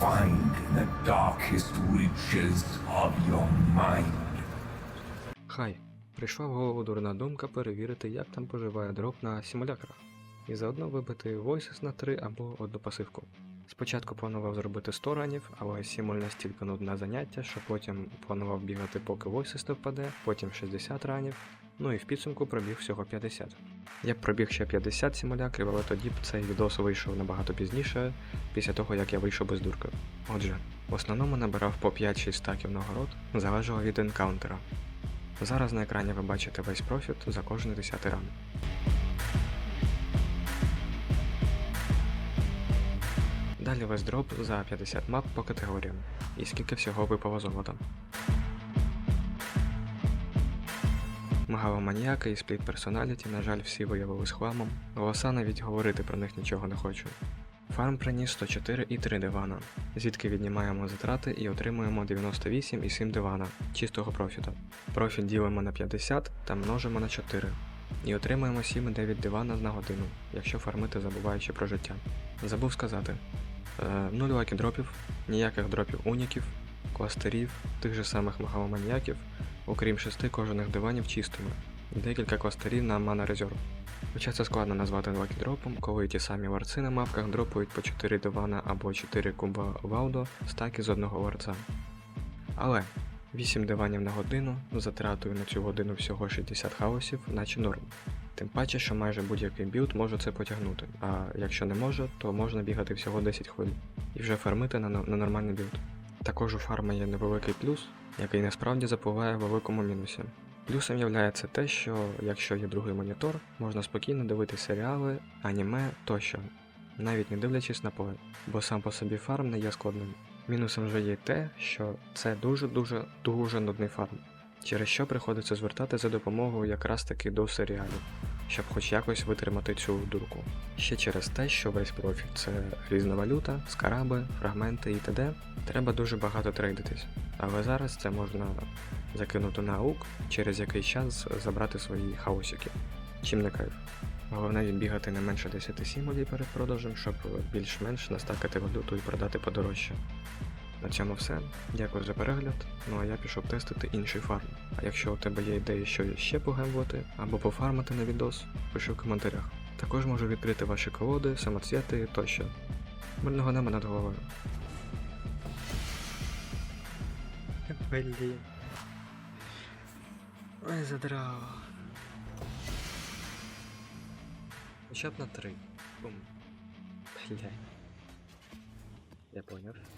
find in the darkest reaches of your mind. Хай, прийшла в голову дурна думка перевірити, як там поживає дроп на симулякрах, і заодно вибити Voices на 3 або одну пасивку. Спочатку планував зробити 100 ранів, але сімуль настільки нудне заняття, що потім планував бігати, поки Voices не впаде, потім 60 ранів, ну і в підсумку пробіг всього 50. Я пробіг ще 50 симулякрів, але тоді б цей відос вийшов набагато пізніше, після того як я вийшов без дурки. Отже, в основному набирав по 5-6 стаків нагород, залежало від енкаунтера. Зараз на екрані ви бачите весь профіт за кожний 10 ран. Далі весь дроп за 50 мап по категоріям. І скільки всього випало золота. Магаломаніяки і спліт персоналіті, на жаль, всі виявились хламом. Голоса навіть говорити про них нічого не хочу. Фарм приніс 104 і 3 дивана, звідки віднімаємо затрати і отримуємо 98 і 7 дивана чистого профіта. Профіт ділимо на 50 та множимо на 4. І отримуємо 7,9 дивана на годину, якщо фармити забуваючи про життя. Забув сказати: е, нуль лакі дропів, ніяких дропів уніків, кластерів, тих же самих магаломаніяків, окрім 6 кожаних диванів чистими, і декілька кластерів на мана резерв. Хоча це складно назвати лакі дропом, коли ті самі варци на мапках дропають по 4 дивана або 4 куба ваудо стаки з одного варца. Але 8 диванів на годину затратою на цю годину всього 60 хаосів, наче норм. Тим паче, що майже будь-який білд може це потягнути, а якщо не може, то можна бігати всього 10 хвилин і вже фармити на, на нормальний білд. Також у фарма є невеликий плюс, який насправді запливає в великому мінусі. Плюсом являється те, що якщо є другий монітор, можна спокійно дивити серіали, аніме тощо, навіть не дивлячись на поле, бо сам по собі фарм не є складним. Мінусом же є те, що це дуже-дуже дуже нудний фарм, через що приходиться звертати за допомогою якраз таки до серіалів, щоб хоч якось витримати цю дурку. Ще через те, що весь профіль це різна валюта, скараби, фрагменти і т.д. Треба дуже багато трейдитись. Але зараз це можна закинути на аук, через який час забрати свої хаосики. Чим не кайф. Головне відбігати не менше 10 сімолів перед продажем, щоб більш-менш настакати валюту і продати подорожче. На цьому все. Дякую за перегляд. Ну а я пішов тестити інший фарм. А якщо у тебе є ідеї, що ще погемблити або пофармити на відос, пиши в коментарях. Також можу відкрити ваші колоди, самоцвіти тощо. Мирного неба над головою. Блін. Ой, задрало. Хоча б на три. Бум. Блядь. Я поняв.